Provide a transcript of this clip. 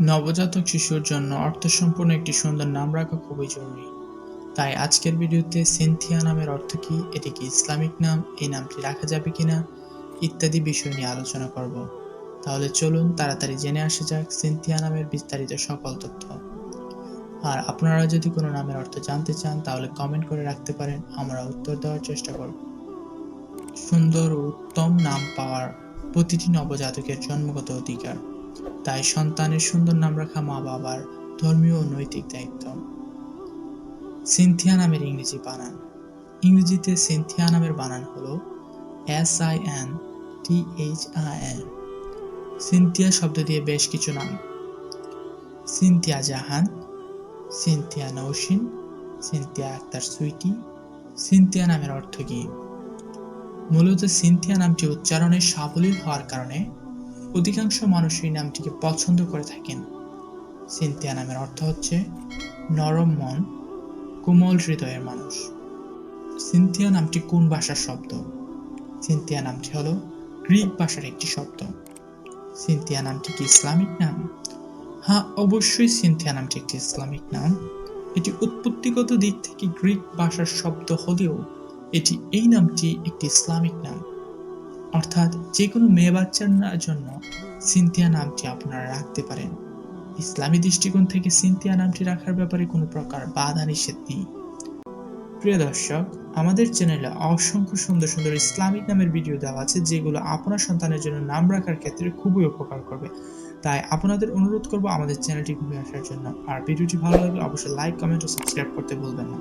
নবজাতক শিশুর জন্য অর্থসম্পন্ন একটি সুন্দর নাম রাখা খুবই জরুরি। তাই আজকের ভিডিওতে সিনথিয়া নামের অর্থ কি, এটি কি ইসলামিক নাম, এই নামটি রাখা যাবে কিনা, ইত্যাদি বিষয় নিয়ে আলোচনা করব। তাহলে চলুন তাড়াতাড়ি জেনে আসা যাক সিনথিয়া নামের বিস্তারিত সকল তথ্য। আর আপনারা যদি কোনো নামের অর্থ জানতে চান, তাহলে কমেন্ট করে রাখতে পারেন, আমরা উত্তর দেওয়ার চেষ্টা করব। সুন্দর ও উত্তম নাম পাওয়ার প্রতিটি নবজাতকের জন্মগত অধিকার। তাই সন্তানের সুন্দর নাম রাখা মা বাবার ধর্মীয় নৈতিক দায়িত্ব। সিনথিয়া নামের ইংরেজি বানান। ইংরেজিতে সিনথিয়া নামের বানান হলো S I N T H I N Sinthia শব্দ দিয়ে বেশ কিছু নাম। Cynthia Jahan, Cynthia Nowshin Cynthia Akter Sweety, Cynthia নামের অর্থ কি? মূলত সিনথিয়া নামটি উচ্চারণে সাবলীল হওয়ার কারণে অধিকাংশ মানুষ এই নামটিকে পছন্দ করে থাকেন। সিনথিয়া নামের অর্থ হচ্ছে নরম মন, কোমল হৃদয়ের মানুষ। সিনথিয়া নামটি কোন ভাষার শব্দ? সিনথিয়া নামটি হলো গ্রিক ভাষার একটি শব্দ। সিনথিয়া নামটি কি ইসলামিক নাম? হ্যাঁ অবশ্যই সিনথিয়া নামটি একটি ইসলামিক নাম। এটি উৎপত্তিগত দিক থেকে গ্রিক ভাষার শব্দ হলেও এটি এই নামটি একটি ইসলামিক নাম। অর্থাৎ যে কোনো মেয়ে বাচ্চার জন্য সিনথিয়া নামটি আপনারা রাখতে পারেন। ইসলামী দৃষ্টিকোণ থেকে সিনথিয়া নামটি রাখার ব্যাপারে কোনো প্রকার বাধা নিষেধ নেই। প্রিয় দর্শক, আমাদের চ্যানেলে অসংখ্য সুন্দর সুন্দর ইসলামিক নামের ভিডিও দেওয়া আছে, যেগুলো আপনার সন্তানের জন্য নাম রাখার ক্ষেত্রে খুবই উপকার করবে। তাই আপনাদের অনুরোধ করব আমাদের চ্যানেলটি ঘুরে আসার জন্য। আর ভিডিওটি ভালো লাগলে অবশ্যই লাইক কমেন্ট ও সাবস্ক্রাইব করতে ভুলবেন না।